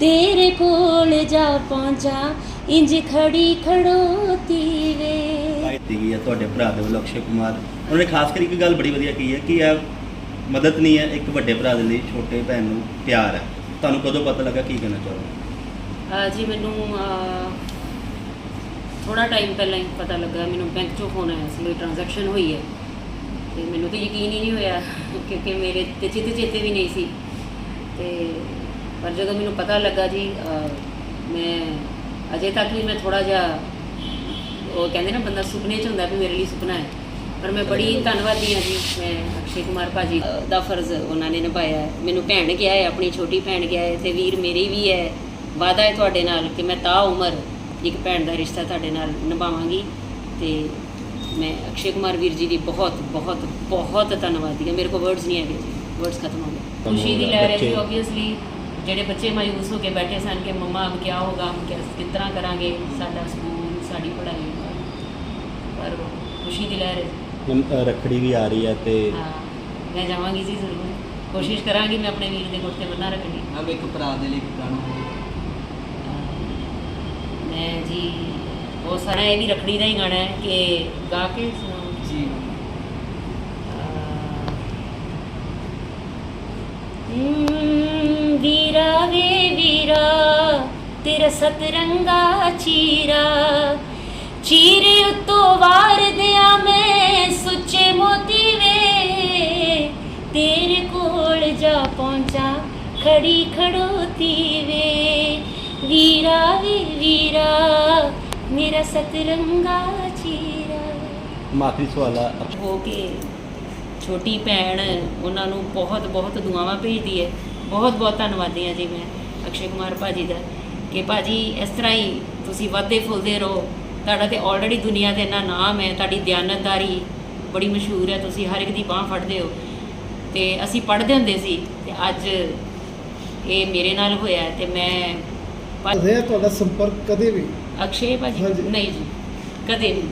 ਤੇਰੇ ਕੋਲ ਜਾ ਪਹੁੰਚਾ ਇੰਜ ਖੜੀ ਖੜੋਤੀ ਵੇ। ਗਈ ਹੈ ਤੁਹਾਡੇ ਭਰਾ ਦੇ ਵੱਲੋਂ ਅਕਸ਼ੇ ਕੁਮਾਰ। ਉਹਨਾਂ ਨੇ ਖਾਸ ਕਰ ਇੱਕ ਗੱਲ ਬੜੀ ਵਧੀਆ ਕਹੀ ਹੈ ਕਿ ਇਹ ਮਦਦ ਨਹੀਂ ਹੈ ਇੱਕ ਵੱਡੇ ਭਰਾ ਦੇ ਲਈ ਛੋਟੇ ਭੈਣ ਨੂੰ ਪਿਆਰ ਹੈ। ਤੁਹਾਨੂੰ ਕਦੋਂ ਪਤਾ ਲੱਗਾ ਕੀ ਕਹਿਣਾ ਚਾਹੋਗੇ? ਅਹ ਜੀ ਮੈਨੂੰ ਥੋੜਾ ਟਾਈਮ ਪਹਿਲਾਂ ਹੀ ਪਤਾ ਲੱਗਾ ਮੈਨੂੰ ਬੈਂਕ ਚੋਂ ਫੋਨ ਆਇਆ ਸੀ ਕੋਈ ਟ੍ਰਾਂਜੈਕਸ਼ਨ ਹੋਈ ਹੈ। ਤੇ ਮੈਨੂੰ ਤਾਂ ਯਕੀਨ ਹੀ ਨਹੀਂ ਹੋਇਆ ਕਿਉਂਕਿ ਮੇਰੇ ਤੇ ਚਿੱਤ ਚੇਤੇ ਵੀ ਨਹੀਂ ਸੀ। ਤੇ ਪਰ ਜਦੋਂ ਮੈਨੂੰ ਪਤਾ ਲੱਗਾ ਜੀ ਮੈਂ ਅਜੇ ਤੱਕ ਵੀ ਮੈਂ ਥੋੜਾ ਜਿਹਾ ਉਹ ਕਹਿੰਦੇ ਨਾ ਬੰਦਾ ਸੁਪਨੇ 'ਚ ਹੁੰਦਾ ਵੀ ਮੇਰੇ ਲਈ ਸੁਪਨਾ ਹੈ। ਪਰ ਮੈਂ ਬੜੀ ਧੰਨਵਾਦੀ ਹਾਂ ਜੀ ਮੈਂ ਅਕਸ਼ੇ ਕੁਮਾਰ ਭਾਜੀ ਦਾ ਫਰਜ਼ ਉਹਨਾਂ ਨੇ ਨਿਭਾਇਆ। ਮੈਨੂੰ ਭੈਣ ਗਿਆ ਹੈ ਆਪਣੀ ਛੋਟੀ ਭੈਣ ਗਿਆ ਹੈ ਤੇ ਵੀਰ ਮੇਰੀ ਵੀ ਹੈ। ਵਾਅਦਾ ਹੈ ਤੁਹਾਡੇ ਨਾਲ ਕਿ ਮੈਂ ਤਾਂ ਉਮਰ ਇੱਕ ਭੈਣ ਦਾ ਰਿਸ਼ਤਾ ਤੁਹਾਡੇ ਨਾਲ ਨਿਭਾਵਾਂਗੀ। ਤੇ ਮੈਂ ਅਕਸ਼ੇ ਕੁਮਾਰ ਵੀਰ ਜੀ ਦੀ ਬਹੁਤ ਬਹੁਤ ਬਹੁਤ ਧੰਨਵਾਦੀ ਹਾਂ। ਮੇਰੇ ਕੋਲ ਵਰਡਸ ਨਹੀਂ ਹੈਗੇ ਜੀ ਵਰਡਸ ਖਤਮ ਹੋ ਗਏ। ਖੁਸ਼ੀ ਦੀ ਲਹਿਰ ਹੈ ਜੀ ਆਬਵੀਅਸਲੀ ਜਿਹੜੇ ਬੱਚੇ ਮਾਯੂਸ ਹੋ ਕੇ ਬੈਠੇ ਸਨ ਕਿ ਮੰਮਾ ਅਬ ਕੀ ਹੋਗਾ ਹਮ ਕਿਸ ਤਰ੍ਹਾਂ ਕਰਾਂਗੇ ਸਾਡਾ ਸਕੂਲ ਸਾਡੀ ਪੜ੍ਹਾਈ। ਪਰ ਖੁਸ਼ੀ ਦੀ ਲਹਿਰ ਹੁਣ ਰੱਖੜੀ ਵੀ ਆ ਰਹੀ ਹੈ ਤੇ ਹਾਂ ਮੈਂ ਜਾਵਾਂਗੀ ਜੀ ਜ਼ਰੂਰ। ਕੋਸ਼ਿਸ਼ ਕਰਾਂਗੀ ਮੈਂ ਆਪਣੇ ਵੀਰ ਦੇ ਗੁੱਟ ਤੇ ਬੰਨਾ ਰੱਖਣੀ ਅਬ ਇੱਕ ਭਰਾ ਦੇ ਲਈ ਇੱਕ ਗਾਣਾ ਹੋਵੇ ਮੈਂ ਜੀ ਉਹ ਸਾਰਾ ਇਹ ਵੀ ਰੱਖੜੀ ਦਾ ਹੀ ਗਾਣਾ ਹੈ ਕਿ ਗਾ ਕੇ ਜੀ ਹਮ, ਵੀਰਾ ਵੇ ਵੀਰਾ ਤੇਰਾ ਸਤਰੰਗਾ ਚੀਰਾ। ਚੀਰੇ ਉਤੋਂ ਵਾਰ ਦਿਆਂ ਮੈਂ ਸੁੱਚੇ ਮੋਤੀ ਵੇ। ਤੇਰੇ ਕੋਲ ਜਾ ਪਹੁੰਚਾ ਖੜੀ ਖੜੋਤੀ ਵੇ। ਵੀਰਾ ਵੇ ਵੀਰਾ ਮੇਰਾ ਸਤਰੰਗਾ ਚੀਰਾ। ਮਾਖਰੀ ਸਵਾਲ ਹੋ ਕੇ ਛੋਟੀ ਭੈਣ ਉਹਨਾਂ ਨੂੰ ਬਹੁਤ ਬਹੁਤ ਦੁਆਵਾਂ ਭੇਜਦੀ ਹੈ। ਬਹੁਤ ਬਹੁਤ ਧੰਨਵਾਦੀ ਹਾਂ ਜੀ ਮੈਂ ਅਕਸ਼ੇ ਕੁਮਾਰ ਭਾਜੀ ਦਾ ਕਿ ਭਾਜੀ ਇਸ ਤਰ੍ਹਾਂ ਹੀ ਤੁਸੀਂ ਵੱਧਦੇ ਫੁੱਲਦੇ ਰਹੋ। ਤੁਹਾਡਾ ਤੇ ਆਲਰੇਡੀ ਦੁਨੀਆ ਤੇ ਇੰਨਾ ਨਾਮ ਹੈ ਤੁਹਾਡੀ ਦਿਆਨਤਦਾਰੀ ਬੜੀ ਮਸ਼ਹੂਰ ਹੈ ਤੁਸੀਂ ਹਰ ਇੱਕ ਦੀ ਬਾਹ ਫੜਦੇ ਹੋ। ਤੇ ਅਸੀਂ ਪੜ੍ਹਦੇ ਹੁੰਦੇ ਸੀ ਤੇ ਅੱਜ ਇਹ ਮੇਰੇ ਨਾਲ ਹੋਇਆ ਤੇ ਮੈਂ ਤੁਹਾਡਾ ਸੰਪਰਕ ਕਦੇ ਵੀ? ਅਕਸ਼ੇ ਭਾਜੀ। ਨਹੀਂ ਜੀ ਕਦੇ ਨਹੀਂ